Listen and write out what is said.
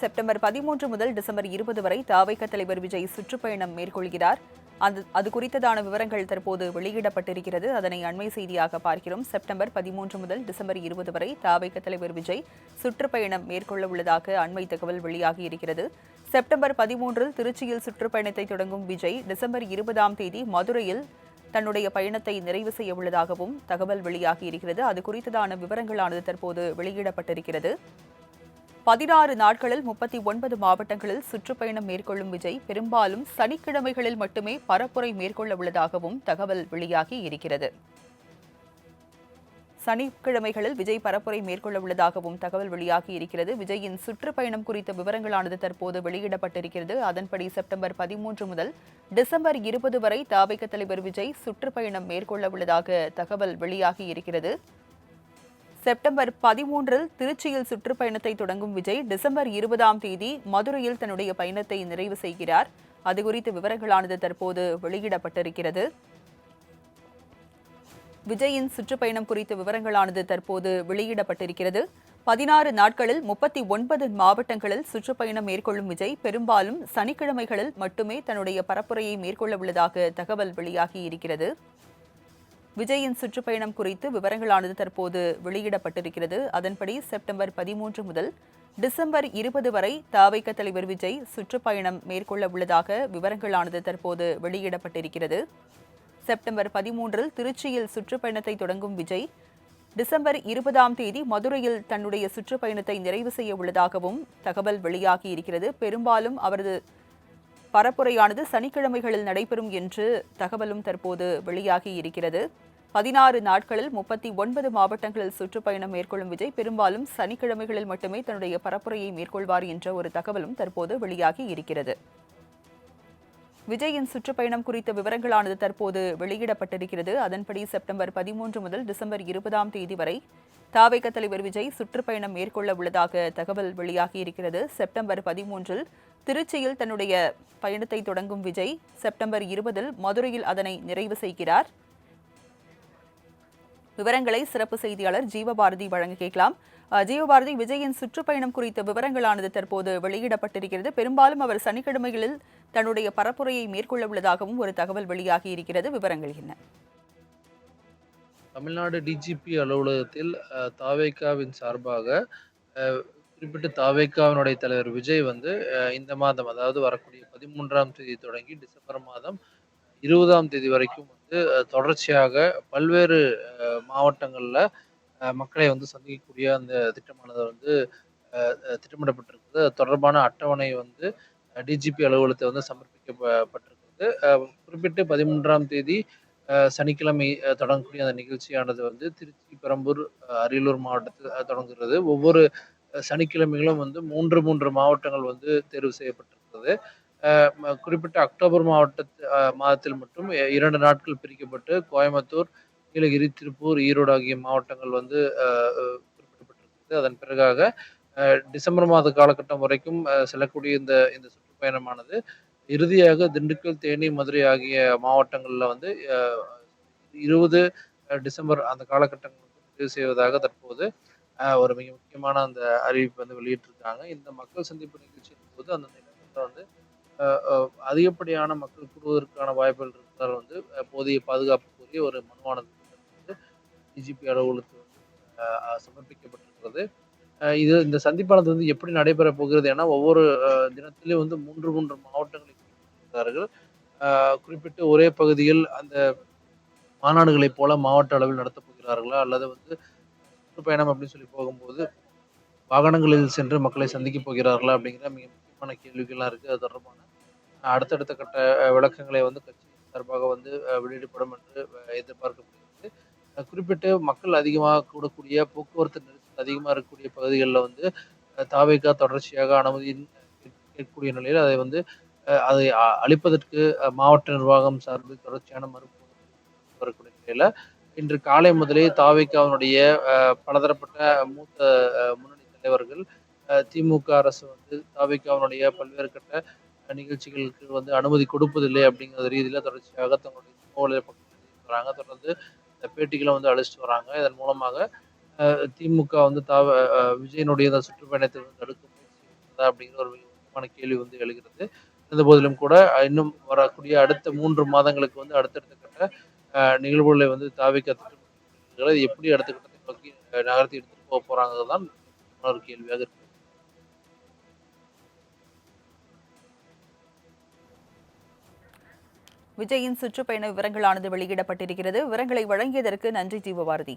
September பதிமூன்று முதல் December இருபது வரை தாவைக்க தலைவர் விஜய் சுற்றுப்பயணம் மேற்கொள்கிறார். அது அது குறித்ததான விவரங்கள் தற்போது வெளியிடப்பட்டிருக்கிறது. அதனை அண்மை செய்தியாக பார்க்கிறோம். செப்டம்பர் பதிமூன்று முதல் டிசம்பர் இருபது வரை தாவைக்க தலைவர் விஜய் சுற்றுப்பயணம் மேற்கொள்ள உள்ளதாக அண்மை தகவல் வெளியாகி இருக்கிறது. செப்டம்பர் பதிமூன்றில் திருச்சியில் சுற்றுப்பயணத்தை தொடங்கும் விஜய் டிசம்பர் இருபதாம் தேதி மதுரையில் தன்னுடைய பயணத்தை நிறைவு செய்ய உள்ளதாகவும் தகவல் வெளியாகி இருக்கிறது. அது குறித்ததான விவரங்களானது தற்போது வெளியிடப்பட்டிருக்கிறது. பதினாறு நாட்களில் முப்பத்தி ஒன்பது மாவட்டங்களில் சுற்றுப்பயணம் மேற்கொள்ளும் விஜய் பெரும்பாலும் சனிக்கிழமைகளில் மட்டுமே பரப்புரை மேற்கொள்ள உள்ளதாகவும் தகவல் வெளியாகி இருக்கிறது. சனிக்கிழமைகளில் விஜய் பரப்புரை மேற்கொள்ள உள்ளதாகவும் தகவல் வெளியாகி இருக்கிறது. விஜயின் சுற்றுப்பயணம் குறித்த விவரங்களானது தற்போது வெளியிடப்பட்டிருக்கிறது. அதன்படி செப்டம்பர் பதிமூன்று முதல் டிசம்பர் இருபது வரை தாவைக்க தலைவர் விஜய் சுற்றுப்பயணம் மேற்கொள்ள உள்ளதாக தகவல் வெளியாகி இருக்கிறது. செப்டம்பர் பதிமூன்றில் திருச்சியில் சுற்றுப்பயணத்தை தொடங்கும் விஜய் டிசம்பர் இருபதாம் தேதி மதுரையில் தன்னுடைய பயணத்தை நிறைவு செய்கிறார். அது குறித்த விவரங்களானது தற்போது வெளியிடப்பட்டிருக்கிறது. விஜயின் சுற்றுப்பயணம் குறித்த விவரங்களானது தற்போது வெளியிடப்பட்டிருக்கிறது. பதினாறு நாட்களில் முப்பத்தி ஒன்பது மாவட்டங்களில் சுற்றுப்பயணம் மேற்கொள்ளும் விஜய் பெரும்பாலும் சனிக்கிழமைகளில் மட்டுமே தன்னுடைய பரப்புரையை மேற்கொள்ள உள்ளதாக தகவல் வெளியாகி இருக்கிறது. விஜயின் சுற்றுப்பயணம் குறித்து விவரங்களானது தற்போது வெளியிடப்பட்டிருக்கிறது. அதன்படி செப்டம்பர் பதிமூன்று முதல் டிசம்பர் இருபது வரை தாவைக்க தலைவர் விஜய் சுற்றுப்பயணம் மேற்கொள்ள உள்ளதாக விவரங்களானது தற்போது வெளியிடப்பட்டிருக்கிறது. செப்டம்பர் பதிமூன்றில் திருச்சியில் சுற்றுப்பயணத்தை தொடங்கும் விஜய் டிசம்பர் இருபதாம் தேதி மதுரையில் தன்னுடைய சுற்றுப்பயணத்தை நிறைவு செய்ய உள்ளதாகவும் தகவல் வெளியாகி இருக்கிறது. பெரும்பாலும் அவரது பரப்புரையானது சனிக்கிழமைகளில் நடைபெறும் என்று தகவலும் தற்போது வெளியாகி இருக்கிறது. பதினாறு நாட்களில் முப்பத்தி ஒன்பது மாவட்டங்களில் சுற்றுப்பயணம் மேற்கொள்ளும் விஜய் பெரும்பாலும் சனிக்கிழமைகளில் மட்டுமே தன்னுடைய பரப்புரையை மேற்கொள்வார் என்ற ஒரு தகவலும் தற்போது வெளியாகி இருக்கிறது. விஜயின் சுற்றுப்பயணம் குறித்த விவரங்களானது தற்போது வெளியிடப்பட்டிருக்கிறது. அதன்படி செப்டம்பர் பதிமூன்று முதல் டிசம்பர் இருபதாம் தேதி வரை தாவைக்க தலைவர் விஜய் சுற்றுப்பயணம் மேற்கொள்ள உள்ளதாக தகவல் வெளியாகி இருக்கிறது. செப்டம்பர் பதிமூன்றில் திருச்சியில் தன்னுடைய பயணத்தை தொடங்கும் விஜய் செப்டம்பர் இருபதில் மதுரையில் அதனை நிறைவு செய்கிறார். விவரங்களை சிறப்பு செய்தியாளர் ஜீவபாரதி வழங்க கேட்கலாம். ஜீவபாரதி விஜயின் சுற்றுப்பயணம் குறித்த விவரங்களானது தற்போது வெளியிடப்பட்டிருக்கிறது. பெரும்பாலும் அவர் சனிக்கிழமைகளில் தன்னுடைய பரப்புரையை மேற்கொள்ள உள்ளதாகவும் ஒரு தகவல் வெளியாகி இருக்கிறது விவரங்கள் என்ன? தமிழ்நாடு டிஜிபி அலுவலகத்தில் தாவேக்காவின் சார்பாக குறிப்பிட்டு தாவேக்காவினுடைய தலைவர் விஜய் வந்து இந்த மாதம் அதாவது வரக்கூடிய பதிமூன்றாம் தேதி தொடங்கி டிசம்பர் மாதம் இருபதாம் தேதி வரைக்கும் வந்து தொடர்ச்சியாக பல்வேறு மாவட்டங்களில் மக்களை வந்து சந்திக்கக்கூடிய அந்த திட்டமானது வந்து திட்டமிடப்பட்டிருக்குது. தொடர்பான அட்டவணை வந்து டிஜிபி அலுவலகத்தை வந்து சமர்ப்பிக்கப்பட்டிருக்கிறது. குறிப்பிட்டு பதிமூன்றாம் தேதி சனிக்கிழமை தொடங்கக்கூடிய அந்த நிகழ்ச்சியானது வந்து திருச்சி பெரம்பூர் அரியலூர் மாவட்டத்தில் தொடங்குகிறது. ஒவ்வொரு சனிக்கிழமைகளும் வந்து மூன்று மூன்று மாவட்டங்கள் வந்து தேர்வு செய்யப்பட்டிருக்கிறது. குறிப்பிட்ட அக்டோபர் மாவட்ட மாதத்தில் மட்டும் இரண்டு நாட்கள் பிரிக்கப்பட்டு கோயம்புத்தூர் நீலகிரி திருப்பூர் ஈரோடு ஆகிய மாவட்டங்கள் வந்து குறிப்பிடப்பட்டிருக்கிறது. அதன் பிறகாக டிசம்பர் மாத காலகட்டம் வரைக்கும் செல்லக்கூடிய இந்த இந்த சுற்றுப்பயணமானது இறுதியாக திண்டுக்கல் தேனி மதுரை ஆகிய மாவட்டங்களில் வந்து இருபது டிசம்பர் அந்த காலகட்டங்களுக்கு முடிவு செய்வதாக தற்போது ஒரு மிக முக்கியமான அந்த அறிவிப்பு வந்து வெளியிட்டிருக்காங்க. இந்த மக்கள் சந்திப்பு நிகழ்ச்சியின் போது அந்த வந்து அதிகப்படியான மக்கள் கூடுவதற்கான வாய்ப்புகள் இருந்தால் வந்து போதிய பாதுகாப்பு கோரிய ஒரு மனுவானது வந்து டிஜிபி அலுவலகத்தில் வந்து சமர்ப்பிக்கப்பட்டிருக்கிறது. இது இந்த சந்திப்பானது வந்து எப்படி நடைபெற போகிறது ஏன்னா ஒவ்வொரு தினத்திலேயும் வந்து மூன்று மூன்று மாவட்டங்களை குறிப்பிட்டிருக்கிறார்கள். குறிப்பிட்டு ஒரே பகுதியில் அந்த மாநாடுகளைப் போல மாவட்ட அளவில் நடத்தப் போகிறார்களா? அல்லது வந்து சுற்றுப்பயணம் அப்படின்னு சொல்லி போகும்போது வாகனங்களில் சென்று மக்களை சந்திக்க போகிறார்களா? அப்படிங்கிற மிக தொடர்பான கேள்விகள்லாம் இருக்குது அது தொடர்பான அடுத்தடுத்த கட்ட விளக்கங்களை வந்து கட்சி சார்பாக வந்து வெளியிடப்படும் என்று எதிர்பார்க்கப்படுகிறது. குறிப்பிட்டு மக்கள் அதிகமாக கூடக்கூடிய போக்குவரத்து நெரிசல் அதிகமாக இருக்கக்கூடிய பகுதிகளில் வந்து அஹ், தாவேகா தொடர்ச்சியாக அனுமதி கேட்கக்கூடிய நிலையில் அதை வந்து அதை அளிப்பதற்கு மாவட்ட நிர்வாகம் சார்பில் தொடர்ச்சியான மறுப்பு வரக்கூடிய நிலையில இன்று காலை முதலே தாவேகாவினுடைய பலதரப்பட்ட மூத்த முன்னணி தலைவர்கள் திமுக அரசு வந்து தாவேகாவினுடைய பல்வேறு கட்ட நிகழ்ச்சிகளுக்கு வந்து அனுமதி கொடுப்பதில்லை அப்படிங்கிற ரீதியில தொடர்ச்சியாக தங்களுடைய முகவலை வராங்க. தொடர்ந்து இந்த பேட்டிகளை வந்து அழிச்சிட்டு வராங்க. இதன் மூலமாக திமுக வந்து தாவ விஜயனுடைய இந்த சுற்றுப்பயணத்தை வந்து தடுக்க முயற்சி அப்படிங்கிற ஒரு முக்கியமான கேள்வி வந்து எழுகிறது. இருந்த போதிலும் கூட இன்னும் வரக்கூடிய அடுத்த மூன்று மாதங்களுக்கு வந்து அடுத்தடுத்த கட்ட நிகழ்வுகளை வந்து தாவிக்க எப்படி அடுத்த கட்டத்தை நோக்கி நகர்த்தி எடுத்துட்டு போக போறாங்கிறது தான் ஒரு கேள்வியாக இருக்கு. விஜயின் சுற்றுப்பயண விவரங்களானது வெளியிடப்பட்டிருக்கிறது. விவரங்களை வழங்கியதற்கு நன்றி ஜீவபாரதி